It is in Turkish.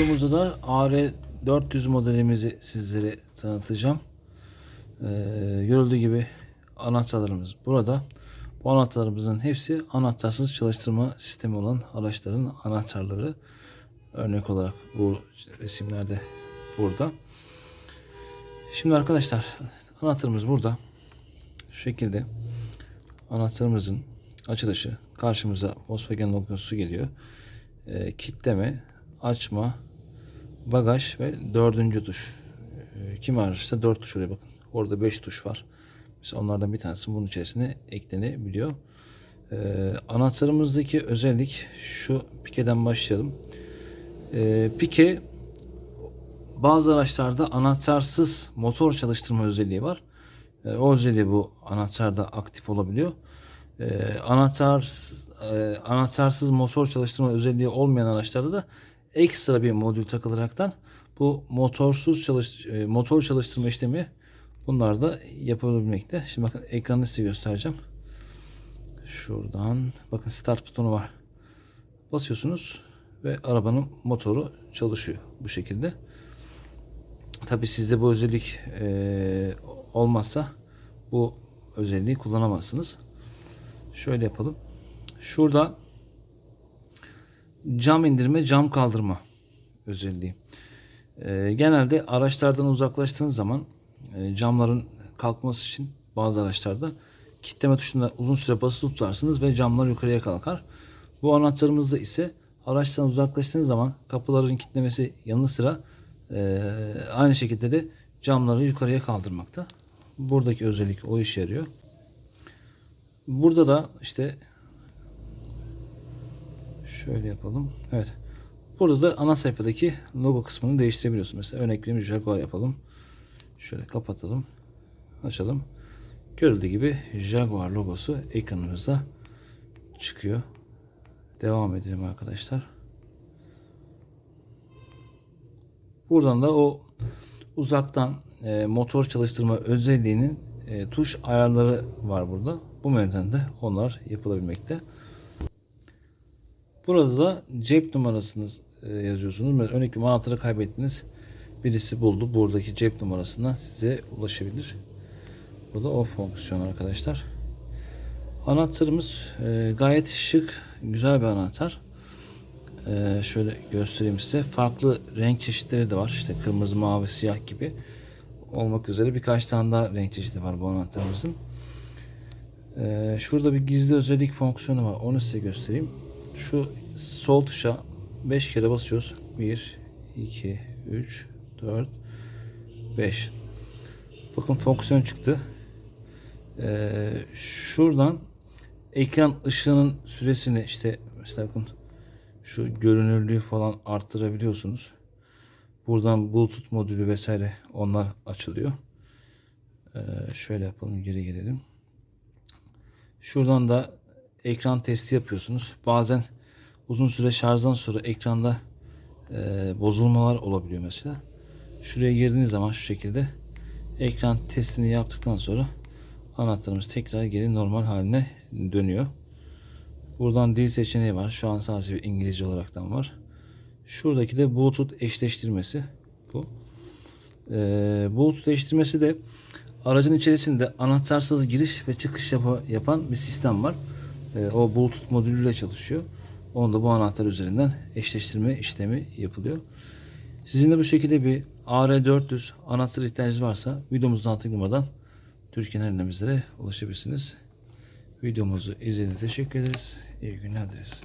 videomuzda da AR400 modelimizi sizlere tanıtacağım. Ee, görüldüğü gibi anahtarlarımız burada. Bu anahtarlarımızın hepsi anahtarsız çalıştırma sistemi olan araçların anahtarları. Örnek olarak bu resimlerde burada. Şimdi arkadaşlar anahtarımız burada. Şu şekilde anahtarımızın açılışı karşımıza Volkswagen logosu geliyor. Ee, kitleme, açma, bagaj ve dördüncü tuş. Ee, kim araçta dört tuş oluyor bakın. Orada beş tuş var. Mesela onlardan bir tanesi bunun içerisine eklenebiliyor. Ee, anahtarımızdaki özellik şu pikeden başlayalım. Ee, pike bazı araçlarda anahtarsız motor çalıştırma özelliği var. Ee, o özelliği bu anahtarda aktif olabiliyor. Ee, anahtar e, anahtarsız motor çalıştırma özelliği olmayan araçlarda da ekstra bir modül takılaraktan bu motorsuz çalış e, motor çalıştırma işlemi bunlar da yapılabilmekte. Şimdi bakın ekranı size göstereceğim. Şuradan bakın start butonu var. Basıyorsunuz ve arabanın motoru çalışıyor bu şekilde. Tabi sizde bu özellik e, olmazsa bu özelliği kullanamazsınız. Şöyle yapalım. Şurada cam indirme, cam kaldırma özelliği. E, genelde araçlardan uzaklaştığınız zaman e, camların kalkması için bazı araçlarda kitleme tuşuna uzun süre basılı tutarsınız ve camlar yukarıya kalkar. Bu anahtarımızda ise araçtan uzaklaştığınız zaman kapıların kilitlemesi yanı sıra e, aynı şekilde de camları yukarıya kaldırmakta. Buradaki özellik o işe yarıyor. Burada da işte şöyle yapalım. Evet. Burada da ana sayfadaki logo kısmını değiştirebiliyorsun. Mesela örnek Jaguar yapalım. Şöyle kapatalım. Açalım. Görüldüğü gibi Jaguar logosu ekranımızda çıkıyor. Devam edelim arkadaşlar. Buradan da o uzaktan e, motor çalıştırma özelliğinin e, tuş ayarları var burada. Bu menüden de onlar yapılabilmekte. Burada da cep numarasını e, yazıyorsunuz. Mesela örnek bir anahtarı kaybettiniz. Birisi buldu. Buradaki cep numarasından size ulaşabilir. Bu da o fonksiyon arkadaşlar. Anahtarımız e, gayet şık, güzel bir anahtar. E, şöyle göstereyim size. Farklı renk çeşitleri de var. İşte kırmızı, mavi, siyah gibi olmak üzere birkaç tane daha renk çeşidi var bu anahtarımızın. Şurada bir gizli özellik fonksiyonu var. Onu size göstereyim. Şu sol tuşa 5 kere basıyoruz. 1, 2, 3, 4, 5. Bakın fonksiyon çıktı. Ee, şuradan ekran ışığının süresini işte mesela bakın şu görünürlüğü falan arttırabiliyorsunuz. Buradan Bluetooth modülü vesaire onlar açılıyor. Ee, şöyle yapalım geri gelelim. Şuradan da ekran testi yapıyorsunuz. Bazen uzun süre şarjdan sonra ekranda e, bozulmalar olabiliyor mesela. Şuraya girdiğiniz zaman şu şekilde ekran testini yaptıktan sonra anahtarımız tekrar geri normal haline dönüyor. Buradan dil seçeneği var. Şu an sadece İngilizce olaraktan var. Şuradaki de Bluetooth eşleştirmesi bu. Ee, Bluetooth eşleştirmesi de aracın içerisinde anahtarsız giriş ve çıkış yapa, yapan bir sistem var. Ee, o Bluetooth modülüyle çalışıyor. Onu da bu anahtar üzerinden eşleştirme işlemi yapılıyor. Sizin de bu şekilde bir AR400 anahtar ihtiyacınız varsa videomuzdan tıklamadan Türkiye'nin her yerine bizlere ulaşabilirsiniz. Videomuzu izlediğiniz teşekkür ederiz. İyi günler dileriz.